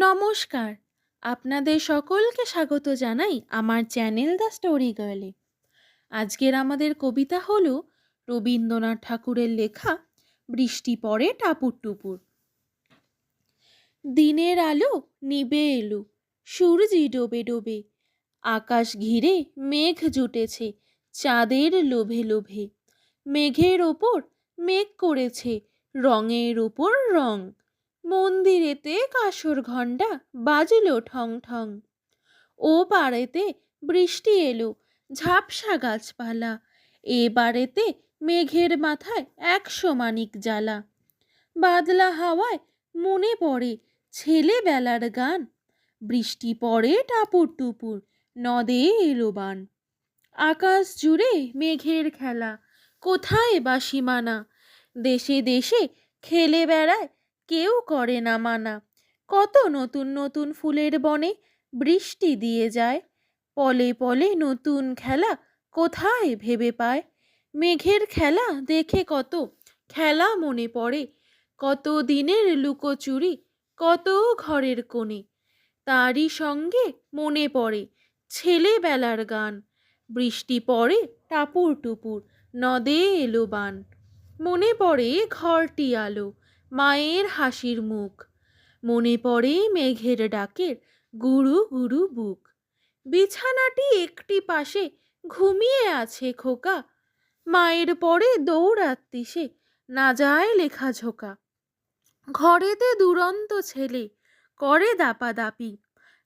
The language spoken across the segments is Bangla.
নমস্কার। আপনাদের সকলকে স্বাগত জানাই আমার চ্যানেল দ্য স্টোরি গার্লে। আজকের আমাদের কবিতা হলো রবীন্দ্রনাথ ঠাকুরের লেখা বৃষ্টি পড়ে টাপুর টুপুর। দিনের আলো নিবে এলো সূর্যি ডোবে ডোবে, আকাশ ঘিরে মেঘ জুটেছে চাঁদের লোভে লোভে, মেঘের ওপর মেঘ করেছে রঙের ওপর রং মন্দিরেতে কাসর ঘণ্টা বাজলো ঠং ঠং ও পাড়েতে বৃষ্টি এলো, ঝাপসা গাছপালা। এ বাড়েতে মেঘের মাথায় একশো মানিক জ্বালা। বাদলা হাওয়ায় মনে পড়ে ছেলেবেলার গান। বৃষ্টি পড়ে টাপুর টুপুর, নদে এলো বান। আকাশ জুড়ে মেঘের খেলা, কোথায় বা সীমানা? দেশে দেশে খেলে বেড়ায় কেউ করে না মানা। কত নতুন নতুন ফুলের বনে বৃষ্টি দিয়ে যায়। পলে পলে নতুন খেলা কোথায় ভেবে পায়? মেঘের খেলা দেখে কত খেলা মনে পড়ে। কত দিনের লুকোচুরি, কত ঘরের কোণে। তারই সঙ্গে মনে পড়ে ছেলেবেলার গান। বৃষ্টি পড়ে টাপুর টুপুর, নদে এলো বান। মনে পড়ে ঘরটি আলো। মায়ের হাসির মুখ। মনে পড়ে মেঘের ডাকের গুরু গুরু বুক। বিছানাটি একটি পাশে ঘুমিয়ে আছে খোকা। মায়ের পরে দৌড়াত্তি সে, না যায় লেখা ঝোকা। ঘরেতে দুরন্ত ছেলে, করে দাপাদাপি।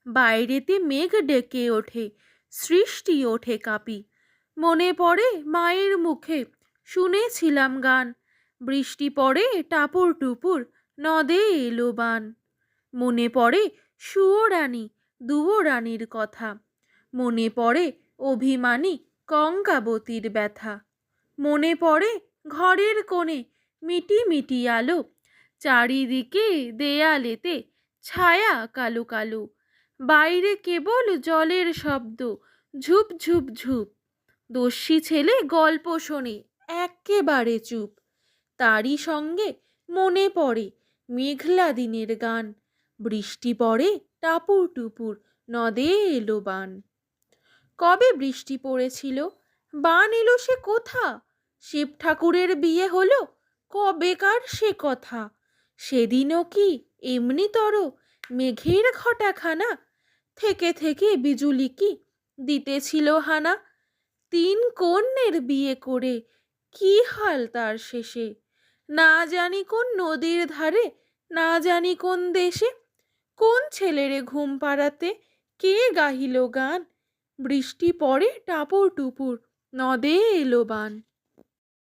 বাইরেতে মেঘ ডেকে ওঠে, সৃষ্টি ওঠে কাপি। মনে পড়ে মায়ের মুখে, শুনেছিলাম গান। বৃষ্টি পড়ে টাপুর টুপুর, নদে এলো বান। মনে পড়ে সুয়োরানী দুয়োরানীর কথা। মনে পড়ে অভিমানী কঙ্কাবতীর ব্যথা। মনে পড়ে ঘরের কোণে মিটি মিটি আলো, চারিদিকে দেয়ালেতে ছায়া কালো কালো। বাইরে কেবল জলের শব্দ, ঝুপ ঝুপ ঝুপ। দস্যি ছেলে গল্প শোনে এক্কেবারে চুপ। তারই সঙ্গে মনে পড়ে মেঘলা দিনের গান। বৃষ্টি পড়ে টাপুর টুপুর নদে এলো বান। কবে বৃষ্টি পড়েছিল? বান এলো সে কোথা? শিব ঠাকুরের বিয়ে হলো কবেকার সে কথা? সেদিনও কি এমনি তর মেঘের ঘটাখানা? থেকে থেকে বিজুলি কি দিতেছিল হানা? তিন কন্যের বিয়ে করে কি হাল তার শেষে? না জানি কোন নদীর ধারে, না জানি কোন দেশে, কোন ছেলেরে ঘুম পাড়াতে, কে গাহিল গান? বৃষ্টি পড়ে টাপুর টুপুর নদে এলো বান।